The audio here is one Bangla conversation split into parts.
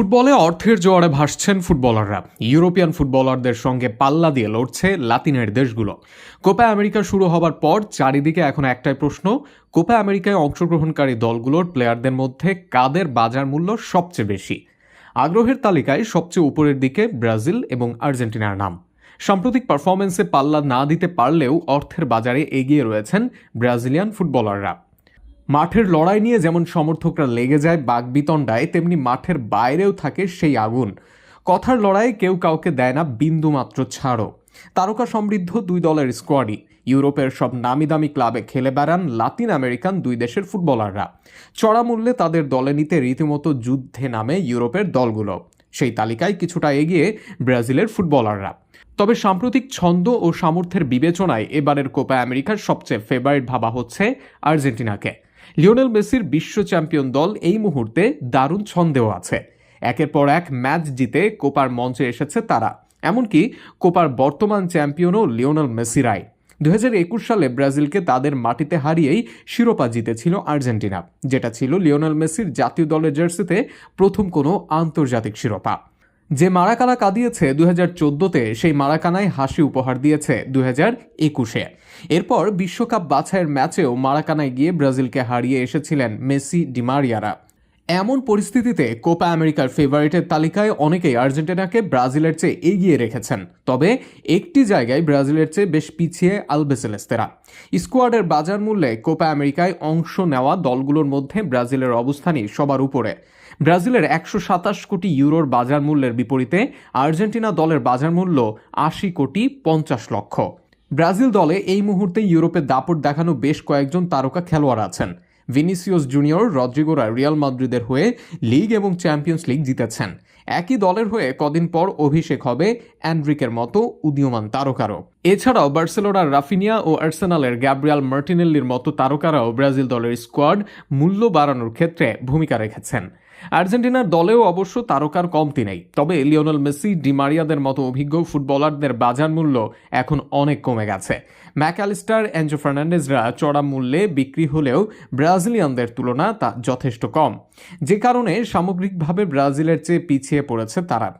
ফুটবলে অর্থের জোয়ারে ভাসছেন ফুটবলাররা। ইউরোপিয়ান ফুটবলারদের সঙ্গে পাল্লা দিয়ে লড়ছে লাতিনের দেশগুলো। কোপা আমেরিকা শুরু হবার পর চারিদিকে এখন একটাই প্রশ্ন, কোপা আমেরিকায় অংশগ্রহণকারী দলগুলোর প্লেয়ারদের মধ্যে কাদের বাজার মূল্য সবচেয়ে বেশি? আগ্রহের তালিকায় সবচেয়ে উপরের দিকে ব্রাজিল এবং আর্জেন্টিনার নাম। সাম্প্রতিক পারফরমেন্সে পাল্লা না দিতে পারলেও অর্থের বাজারে এগিয়ে রয়েছেন ব্রাজিলিয়ান ফুটবলাররা। মাঠের লড়াই নিয়ে যেমন সমর্থকরা লেগে যায় বাগবিতণ্ডায় তেমনি মাঠের বাইরেও থাকে সেই আগুন। কথার লড়াই কেউ কাউকে দেয় না বিন্দুমাত্র ছাড়ও। তারকা সমৃদ্ধ দুই দলের স্কোয়াডই। ইউরোপের সব নামি দামি ক্লাবে খেলে বেড়ান লাতিন আমেরিকান দুই দেশের ফুটবলাররা। চড়া মূল্যে তাদের দলে নিতে রীতিমতো যুদ্ধে নামে ইউরোপের দলগুলো। সেই তালিকায় কিছুটা এগিয়ে ব্রাজিলের ফুটবলাররা। তবে সাম্প্রতিক ছন্দ ও সামর্থ্যের বিবেচনায় এবারের কোপা আমেরিকার সবচেয়ে ফেভারিট ভাবা হচ্ছে আর্জেন্টিনাকে। লিওনেল মেসির বিশ্ব চ্যাম্পিয়ন দল এই মুহূর্তে দারুণ ছন্দেও আছে। একের পর এক ম্যাচ জিতে কোপার মঞ্চে এসেছে তারা। এমনকি কোপার বর্তমান চ্যাম্পিয়নও লিওনেল মেসিরাই। দু হাজার একুশ সালে ব্রাজিলকে তাদের মাটিতে হারিয়েই শিরোপা জিতেছিল আর্জেন্টিনা, যেটা ছিল লিওনেল মেসির জাতীয় দলের জার্সিতে প্রথম কোনো আন্তর্জাতিক শিরোপা। যে মারাকানা কাঁদিয়েছে দু হাজার চোদ্দোতে, সেই মারাকানায় হাসি উপহার দিয়েছে দু হাজার একুশে। এরপর বিশ্বকাপ বাছাইয়ের ম্যাচেও মারাকানায় গিয়ে ব্রাজিলকে হারিয়ে এসেছিলেন মেসি, ডিমারিয়ারা। এমন পরিস্থিতিতে কোপা আমেরিকার ফেভারিটের তালিকায় অনেকেই আর্জেন্টিনাকে ব্রাজিলের চেয়ে এগিয়ে রেখেছেন। তবে একটি জায়গায় ব্রাজিলের চেয়ে বেশ পিছিয়ে আলবেসেলেস্তেরা। স্কোয়াডের বাজার মূল্যে কোপা আমেরিকায় অংশ নেওয়া দলগুলোর মধ্যে ব্রাজিলের অবস্থানই সবার উপরে। ব্রাজিলের একশো সাতাশ কোটি ইউরোর বাজার মূল্যের বিপরীতে আর্জেন্টিনা দলের বাজার মূল্য আশি কোটি পঞ্চাশ লক্ষ। ব্রাজিল দলে এই মুহূর্তে ইউরোপে দাপট দেখানো বেশ কয়েকজন তারকা খেলোয়াড় আছেন। ভিনিসিয়াস জুনিয়র রদ্রিগোরা রিয়াল মাদ্রিদের হয়ে লিগ এবং চ্যাম্পিয়ন্স লিগ জিতেছেন। একই দলের হয়ে কদিন পর অভিষেক হবে অ্যান্ড্রিকের মতো উদীয়মান তারকারও। এছাড়াও বার্সেলোনার রাফিনিয়া ও আর্সেনালের গ্যাব্রিয়াল মার্টিনেল্লির মতো তারকারাও ব্রাজিল দলের স্কোয়াড মূল্য বাড়ানোর ক্ষেত্রে ভূমিকা রেখেছেন। আর্জেন্টিনার দলেও অবশ্য তারকার কমতি নেই। তবে লিওনেল মেসি ডিমারিয়াদের মতো অভিজ্ঞ ফুটবলারদের বাজার মূল্য এখন অনেক কমে গেছে। ম্যাকালিস্টার অ্যাঞ্জো ফার্নান্ডেজরা চড়া মূল্যে বিক্রি হলেও ব্রাজিলিয়ানদের তুলনা তা যথেষ্ট কম। যে কারণে সামগ্রিকভাবে ব্রাজিলের চেয়ে পিছিয়ে পড়েছে তারা।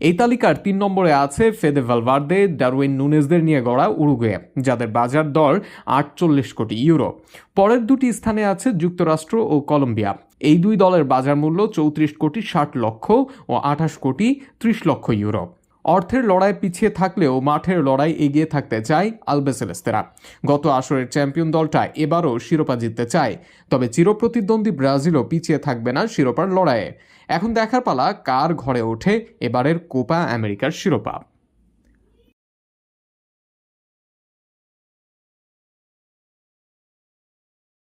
এই তালিকার তিন নম্বরে আছে ফেদে ভালভার্দে, ডারউইন নুনেজদের নিয়ে গড়া উরুগুয়ে, যাদের বাজার দর আটচল্লিশ কোটি ইউরো। পরের দুটি স্থানে আছে যুক্তরাষ্ট্র ও কলম্বিয়া। এই দুই দলের বাজার মূল্য চৌত্রিশ কোটি ষাট লক্ষ ও আঠাশ কোটি ত্রিশ লক্ষ ইউরো। অর্থের লড়াই পিছিয়ে থাকলেও মাঠের লড়াই এগিয়ে থাকতে চায় আলবেসেলেস্তেরা। গত আসরের চ্যাম্পিয়ন দলটা এবারও শিরোপা জিততে চায়, তবে চিরপ্রতিদ্বন্দ্বী ব্রাজিলও পিছিয়ে থাকবে না শিরোপার লড়াইয়ে। এখন দেখার পালা কার ঘরে ওঠে এবারের কোপা আমেরিকার শিরোপা।